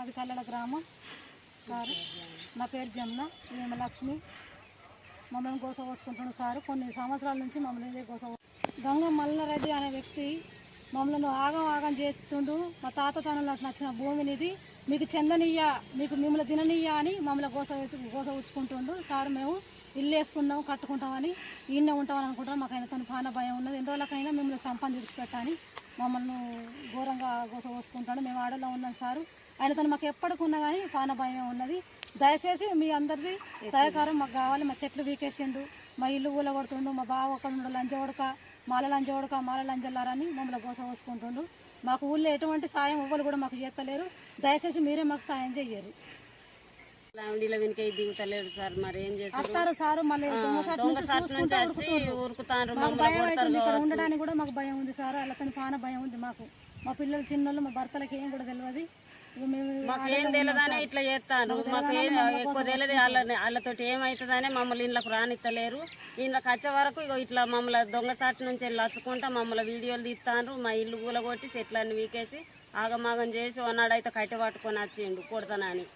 మాది కల్లడ గ్రామం. సార్ నా పేరు జమున మేము లక్ష్మి. మమ్మల్ని గోస పోసుకుంటున్నాడు సారు. కొన్ని సంవత్సరాల నుంచి మమ్మల్ని ఇదే గోస గంగ మల్లారెడ్డి అనే వ్యక్తి మమ్మల్ని ఆగం ఆగం చేస్తుండు. మా తాత తనంలో నచ్చిన భూమిని ఇది మీకు చెందనీయ మీకు మిమ్మల్ని తిననీయ అని మమ్మల్ని గోస గోస ఉచ్చుకుంటుండు సార్ మేము ఇల్లు వేసుకున్నాం కట్టుకుంటామని ఈయన ఉంటామని అనుకుంటాం మాకు ఆయన తను పాన భయం ఉన్నది. ఎన్ని రోజులకైనా మిమ్మల్ని సంపని విడిచిపెట్టని మమ్మల్ని ఘోరంగా గోస మేము ఆడలో ఉన్నాం సారు. ఆయన తను మాకు ఎప్పటికున్నా కానీ పాన భయం ఉన్నది. దయచేసి మీ అందరిది సహకారం మాకు కావాలి. మా చెట్లు వీకేసిండు మా ఇల్లు ఊల కొడుతుండు మా బావ ఒకరు లంజ ఉడక మాల లంజోడక మాల లంజల్లారని మమ్మల్ని గోస మాకు ఊళ్ళో ఎటువంటి సాయం ఎవ్వరు కూడా మాకు చేస్తలేరు. దయచేసి మీరే మాకు సాయం చెయ్యరు. రావణిలో వెనుక దిగుతలేడు సార్ మరి ఏం చేస్తారు సారు మళ్ళీ భయం కొడతారు అవుతుంది ఇక్కడ కావచ్చు. ఉండడానికి కూడా మాకు భయం ఉంది సార్ అలా తన పాన భయం ఉంది మాకు. మా పిల్లలు చిన్నోళ్ళు మా భర్తలకి ఏం కూడా తెలియదు మాకు ఏం తెలియదనే ఇట్లా చేస్తాను మాకు ఎక్కువ తెలియదు వాళ్ళని వాళ్ళతోటి ఏమవుతుందనే మమ్మల్ని ఇళ్ళకు రానిత్తలేరు. ఇళ్ళకి వచ్చే వరకు ఇట్లా మమ్మల్ని దొంగసాటి నుంచి వెళ్ళి వచ్చుకుంటా మమ్మల్ని వీడియోలు తీస్తాను మా ఇల్లు కూలగొట్టి చెట్లన్నీ వీకేసి ఆగమాగం చేసి ఒకనాడైతే కట్టె పట్టుకొని వచ్చిండు కొడతానని.